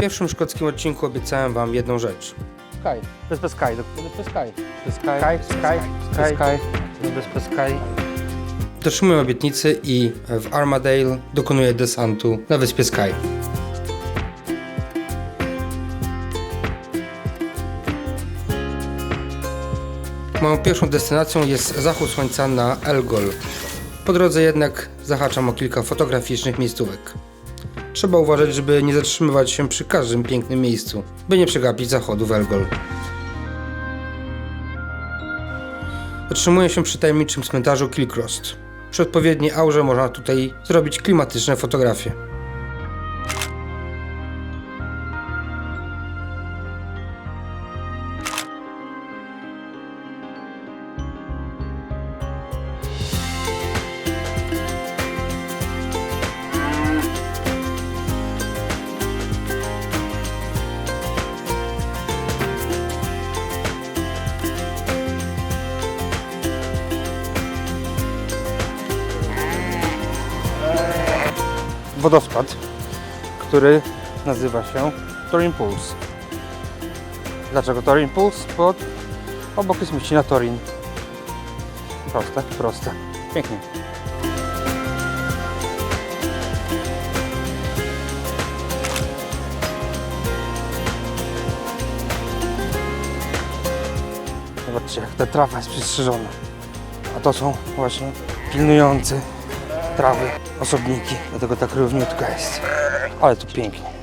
pierwszym szkockim odcinku obiecałem Wam jedną rzecz. Sky. Wyspę Sky. do- Wyspę Sky. Sky, Sky, Sky, Sky, Sky. Wyspę Sky. Dotrzymuję obietnicy i w Armadale dokonuję desantu na wyspie Sky. Moją pierwszą destynacją jest zachód słońca na Elgol. Po drodze jednak zahaczam o kilka fotograficznych miejscówek. Trzeba uważać, żeby nie zatrzymywać się przy każdym pięknym miejscu, by nie przegapić zachodu w Elgol. Zatrzymuję się przy tajemniczym cmentarzu Kilcrost. Przy odpowiedniej aurze można tutaj zrobić klimatyczne fotografie. Wodospad, który nazywa się Torin Pulse. Dlaczego Torin Pulse? Bo obok jest mieścina Torin. Proste, proste. Pięknie. Zobaczcie, jak ta trawa jest przystrzyżona. A to są właśnie pilnujące trawy, osobniki. Dlatego tak równiutka jest. Ale tu pięknie.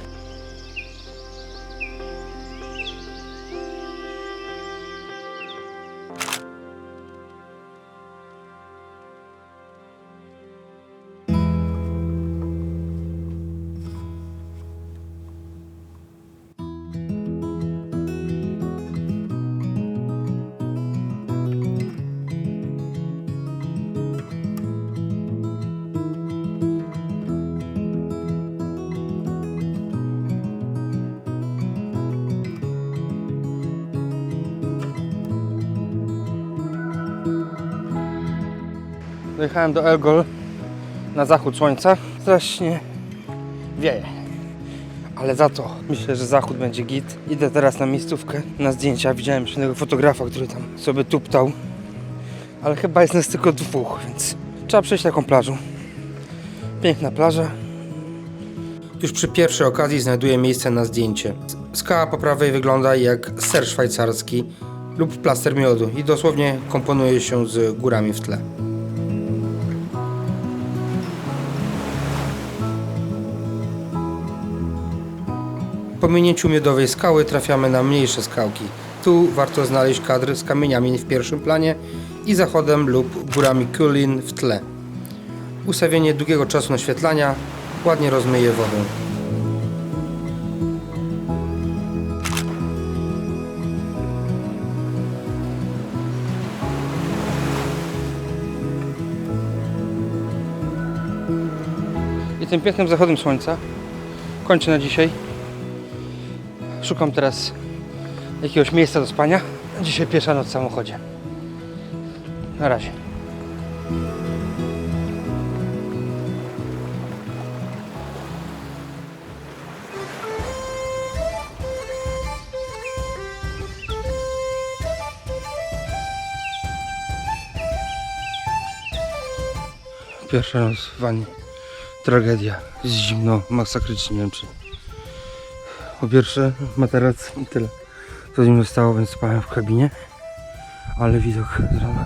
Dojechałem do Elgol na zachód słońca. Strasznie wieje. Ale za to myślę, że zachód będzie git. Idę teraz na miejscówkę, na zdjęcia. Widziałem pewnego fotografa, który tam sobie tuptał. Ale chyba jest nas tylko dwóch, więc trzeba przejść taką plażą. Piękna plaża. Już przy pierwszej okazji znajduję miejsce na zdjęcie. Skała po prawej wygląda jak ser szwajcarski lub plaster miodu i dosłownie komponuje się z górami w tle. Po minięciu miodowej skały trafiamy na mniejsze skałki. Tu warto znaleźć kadr z kamieniami w pierwszym planie i zachodem lub górami Kulin w tle. Ustawienie długiego czasu naświetlania ładnie rozmyje wodę. I tym pięknym zachodem słońca kończę na dzisiaj. Szukam teraz jakiegoś miejsca do spania. Dzisiaj pierwsza noc w samochodzie. Na razie. Pierwsza noc w wannie. Tragedia. Jest zimno, masakrycznie, nie wiem czy... Po pierwsze, materac i tyle. Co z nim zostało, więc spałem w kabinie. Ale widok z rana.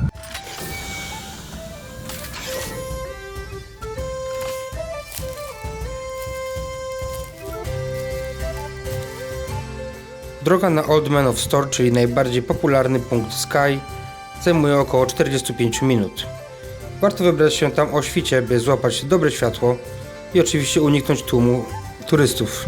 Droga na Old Man of Store, czyli najbardziej popularny punkt Sky, zajmuje około 45 minut. Warto wybrać się tam o świcie, by złapać dobre światło i oczywiście uniknąć tłumu turystów.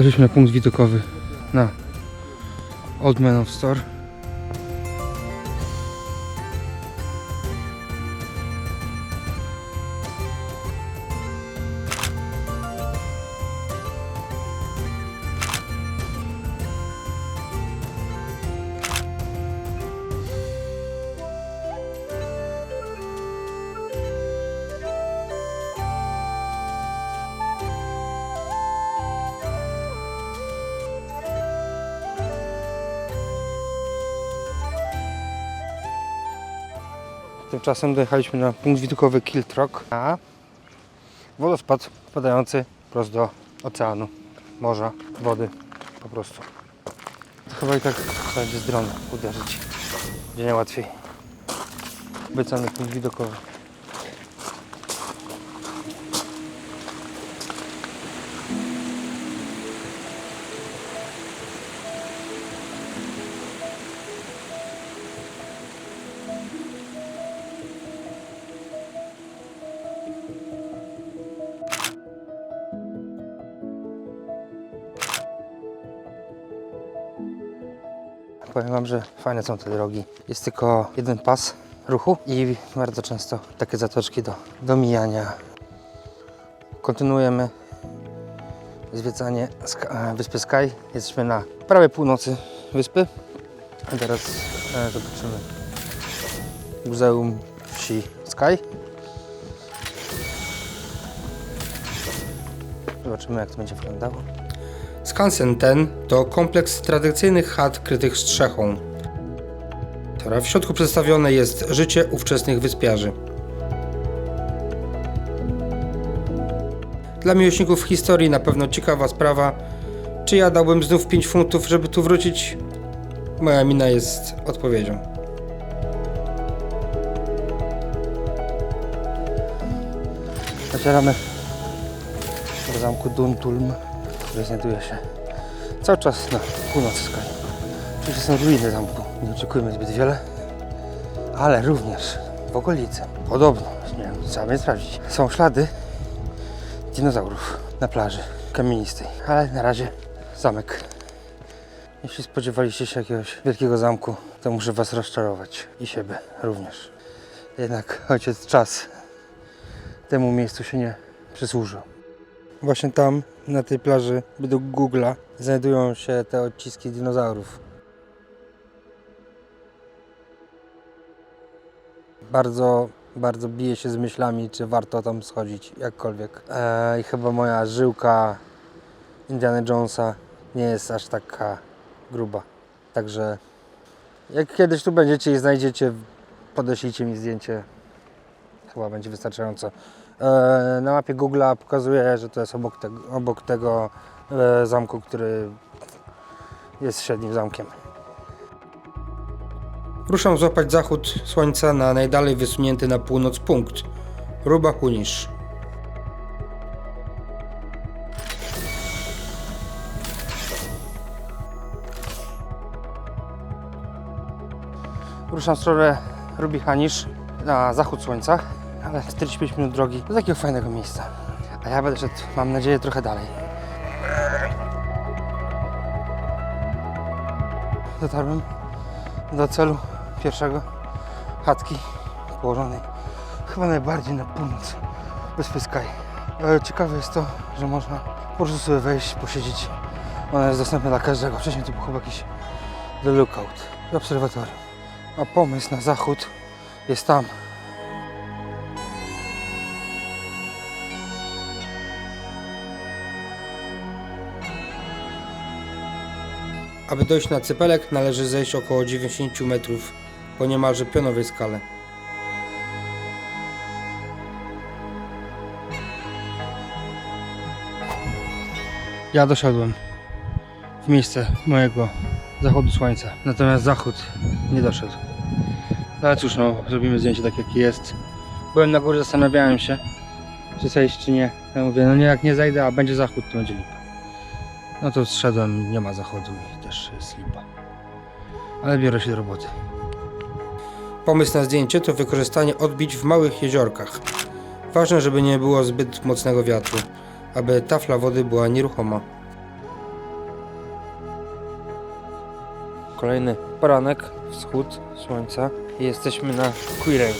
Doszliśmy na punkt widokowy na Old Man of Store. Tymczasem dojechaliśmy na punkt widokowy Kiltrock, a wodospad wpadający prosto do oceanu, morza, wody, po prostu. To chyba i tak będzie z drona uderzyć, gdzie nie łatwiej. Obiecany punkt widokowy. Wam, że fajne są te drogi. Jest tylko jeden pas ruchu i bardzo często takie zatoczki do, do mijania. Kontynuujemy zwiedzanie e, wyspy Sky. Jesteśmy na prawej północy wyspy. A teraz e, zobaczymy Muzeum Wsi Sky. Zobaczymy jak to będzie wyglądało. Skansen ten to kompleks tradycyjnych chat krytych strzechą. W środku przedstawione jest życie ówczesnych wyspiarzy. Dla miłośników historii na pewno ciekawa sprawa. Czy ja dałbym znów 5 funtów, żeby tu wrócić? Moja mina jest odpowiedzią. Docieramy do zamku Duntulm, który znajduje się cały czas na północy Skali. Oczywiście są ruiny zamku, nie oczekujemy zbyt wiele, ale również w okolicy, podobno, nie wiem, trzeba mnie sprawdzić, są ślady dinozaurów na plaży kamienistej, ale na razie zamek. Jeśli spodziewaliście się jakiegoś wielkiego zamku, to muszę Was rozczarować i siebie również. Jednak ojciec czas temu miejscu się nie przysłużył. Właśnie tam, na tej plaży, według Google'a, znajdują się te odciski dinozaurów. Bardzo, bardzo biję się z myślami, czy warto tam schodzić, jakkolwiek. Eee, I chyba moja żyłka Indiana Jonesa nie jest aż taka gruba. Także jak kiedyś tu będziecie i znajdziecie, podeślijcie mi zdjęcie. Chyba będzie wystarczająco. E, na mapie Google'a pokazuje, że to jest obok tego, obok tego e, zamku, który jest średnim zamkiem. Ruszam złapać zachód słońca na najdalej wysunięty na północ punkt Ruba Hunisz. Ruszam w stronę Rubihanisz na zachód słońca, ale 45 minut drogi do takiego fajnego miejsca. A ja będę szedł, mam nadzieję, trochę dalej. Dotarłem do celu pierwszego chatki położonej chyba najbardziej na północ wyspy Sky. E, Ciekawe jest to, że można po prostu sobie wejść, posiedzieć. Ona jest dostępna dla każdego. Wcześniej to był chyba jakiś The Lookout obserwatorium. A pomysł na zachód jest tam. Aby dojść na cypelek należy zejść około 90 metrów po niemalże pionowej skale. Ja doszedłem w miejsce mojego zachodu słońca. Natomiast zachód nie doszedł. No ale cóż, no, zrobimy zdjęcie tak jakie jest. Byłem na górze, zastanawiałem się, czy zejść, czy nie. Ja mówię, no nie, jak nie zajdę, a będzie zachód, to będzie lipa. No to zszedłem, nie ma zachodu też jest lipa. Ale biorę się do roboty. Pomysł na zdjęcie to wykorzystanie odbić w małych jeziorkach. Ważne, żeby nie było zbyt mocnego wiatru, aby tafla wody była nieruchoma. Kolejny poranek, wschód słońca i jesteśmy na Quireng.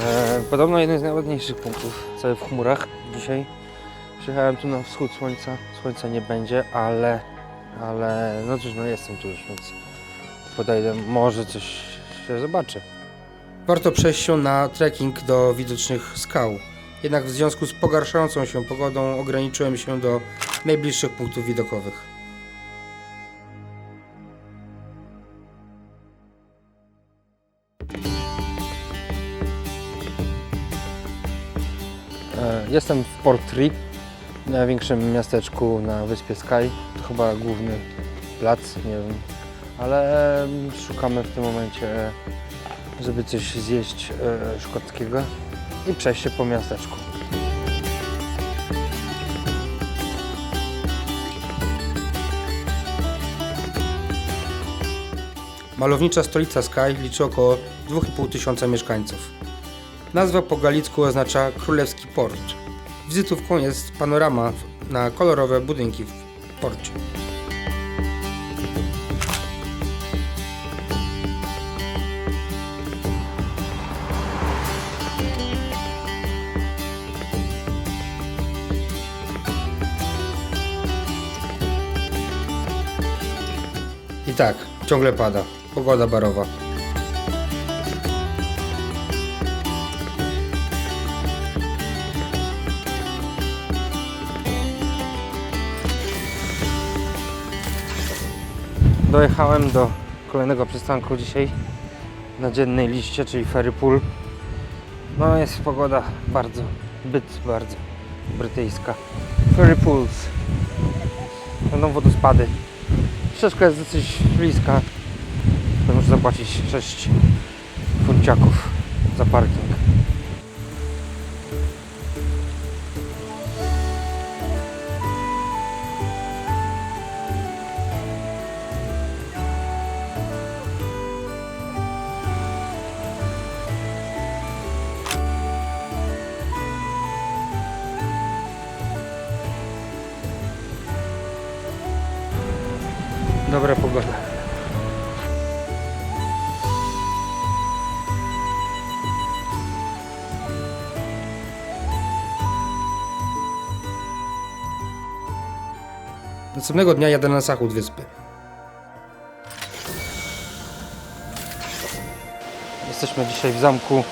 E, podobno jeden z najładniejszych punktów, cały w chmurach dzisiaj. Przyjechałem tu na wschód słońca, słońca nie będzie, ale, ale no cóż, no jestem tu już, więc podejdę, może coś się zobaczy. Warto przejść się na trekking do widocznych skał. Jednak w związku z pogarszającą się pogodą ograniczyłem się do najbliższych punktów widokowych. E, jestem w Portrip, największym miasteczku na wyspie Sky. To chyba główny plac, nie wiem. Ale em, szukamy w tym momencie, żeby coś zjeść e, szkockiego i przejść się po miasteczku. Malownicza stolica Skye liczy około 2,5 tysiąca mieszkańców. Nazwa po galicku oznacza Królewski Port. Wizytówką jest panorama na kolorowe budynki w porcie. I tak, ciągle pada. Pogoda barowa. Dojechałem do kolejnego przystanku dzisiaj na dziennej liście, czyli Ferry Pool. No jest pogoda bardzo, byt bardzo brytyjska. Ferry Pools. Będą wodospady. Ścieżka jest dosyć bliska. Muszę zapłacić 6 funciaków za parking. Następnego dnia jadę na zachód wyspy. Jesteśmy dzisiaj w zamku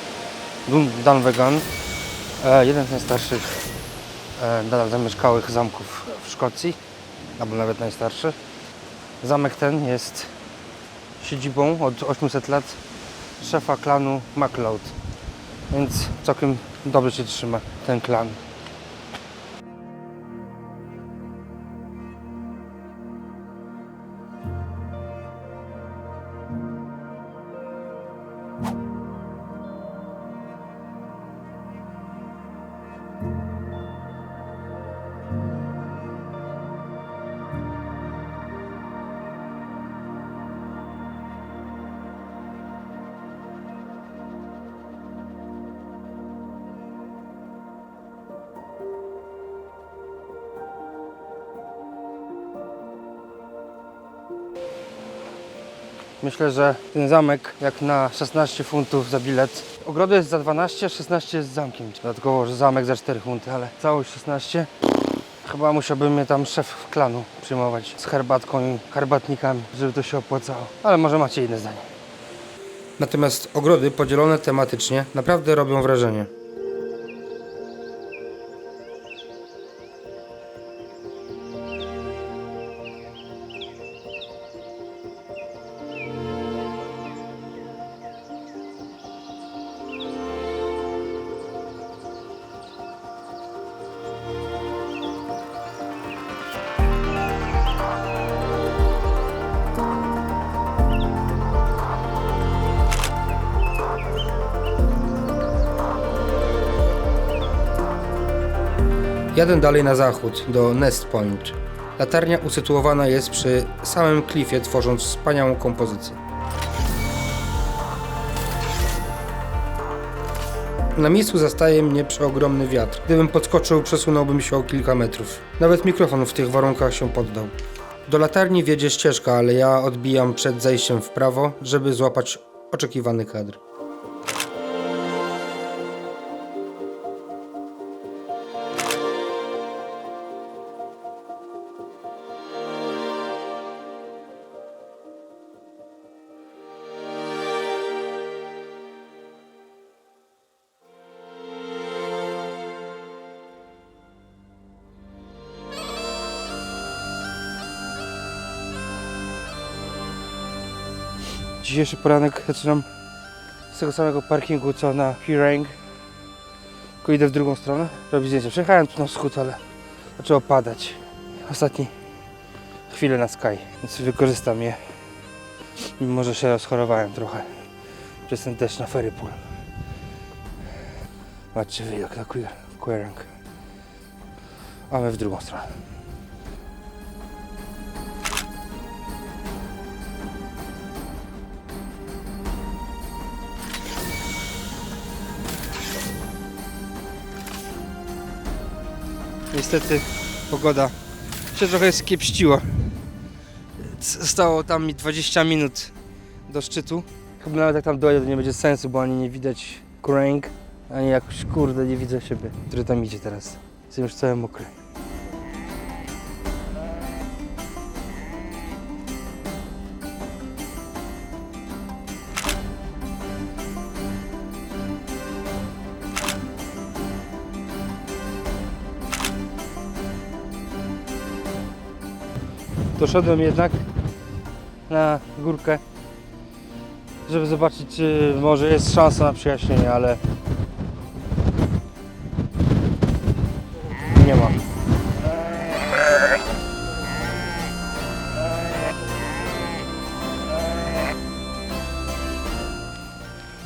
Dun- Dunvegan. E, jeden z najstarszych e, nadal zamieszkałych zamków w Szkocji, albo nawet najstarszy. Zamek ten jest siedzibą od 800 lat szefa klanu MacLeod, więc całkiem dobrze się trzyma ten klan. Myślę, że ten zamek jak na 16 funtów za bilet. Ogroda jest za 12, 16 jest zamkiem. Dodatkowo, że zamek za 4 funty, ale całość 16. Chyba musiałby mnie tam szef klanu przyjmować z herbatką i herbatnikami, żeby to się opłacało. Ale może macie inne zdanie. Natomiast ogrody podzielone tematycznie naprawdę robią wrażenie. Jadę dalej na zachód, do Nest Point. Latarnia usytuowana jest przy samym klifie, tworząc wspaniałą kompozycję. Na miejscu zastaje mnie przeogromny wiatr. Gdybym podskoczył, przesunąłbym się o kilka metrów. Nawet mikrofon w tych warunkach się poddał. Do latarni wiedzie ścieżka, ale ja odbijam przed zejściem w prawo, żeby złapać oczekiwany kadr. Dzisiejszy poranek zaczynam z tego samego parkingu co na Hirang. Tylko idę w drugą stronę, robić zdjęcia. Przejechałem tu na wschód, ale zaczęło padać. Ostatni chwilę na Sky, więc wykorzystam je. Mimo, że się rozchorowałem trochę przez ten deszcz na Ferrypool. Patrzcie widok na Queer, Queerang. A my w drugą stronę. Niestety pogoda się trochę skiepściła. Zostało tam mi 20 minut do szczytu. Chyba nawet jak tam dojdę, to nie będzie sensu, bo ani nie widać kręg, ani jakoś kurde nie widzę siebie, który tam idzie teraz. Jestem już cały mokry. Doszedłem jednak na górkę, żeby zobaczyć, czy może jest szansa na przyjaśnienie, ale nie ma.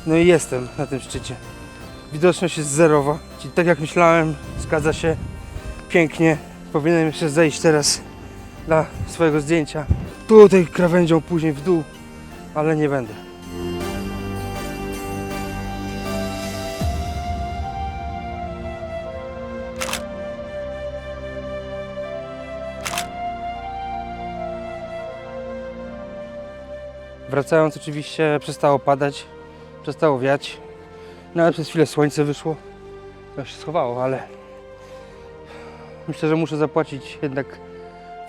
No i jestem na tym szczycie. Widoczność jest zerowa, czyli tak jak myślałem, zgadza się pięknie. Powinienem jeszcze zejść teraz dla swojego zdjęcia. Tutaj krawędzią, później w dół, ale nie będę. Wracając oczywiście przestało padać, przestało wiać. Nawet przez chwilę słońce wyszło. To się schowało, ale myślę, że muszę zapłacić jednak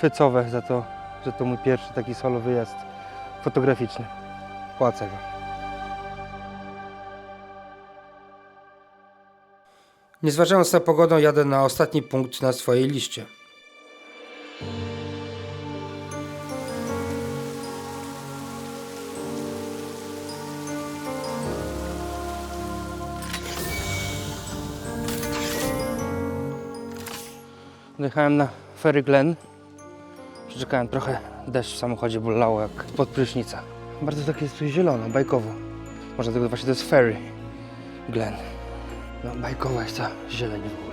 fecowe za to, że to mój pierwszy taki solo wyjazd fotograficzny. Płacę go. Nie zważając na pogodę, jadę na ostatni punkt na swojej liście. Dojechałem na Ferry Glen. Przeczekałem trochę, deszcz w samochodzie bolało jak pod prysznica. Bardzo takie jest tu zielono, bajkowo. Może dlatego właśnie to jest Ferry Glen. No bajkowa jest ta zieleń w ogóle.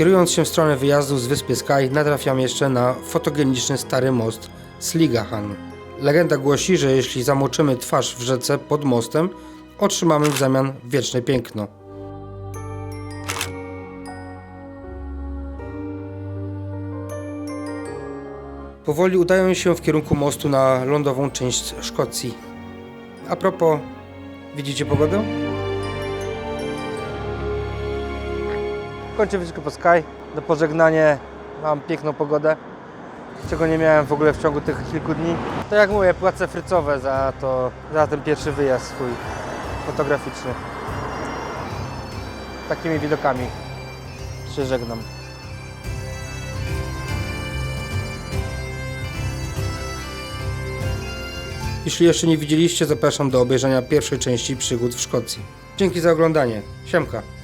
Kierując się w stronę wyjazdu z wyspy Sky, natrafiam jeszcze na fotogeniczny stary most Sligahan. Legenda głosi, że jeśli zamoczymy twarz w rzece pod mostem, otrzymamy w zamian wieczne piękno. Powoli udają się w kierunku mostu na lądową część Szkocji. A propos, widzicie pogodę? Kończę wycieczkę po Sky. Do pożegnania mam piękną pogodę, czego nie miałem w ogóle w ciągu tych kilku dni. To jak mówię, płacę frycowe za, to, za ten pierwszy wyjazd swój fotograficzny. Takimi widokami się żegnam. Jeśli jeszcze nie widzieliście, zapraszam do obejrzenia pierwszej części przygód w Szkocji. Dzięki za oglądanie. Siemka.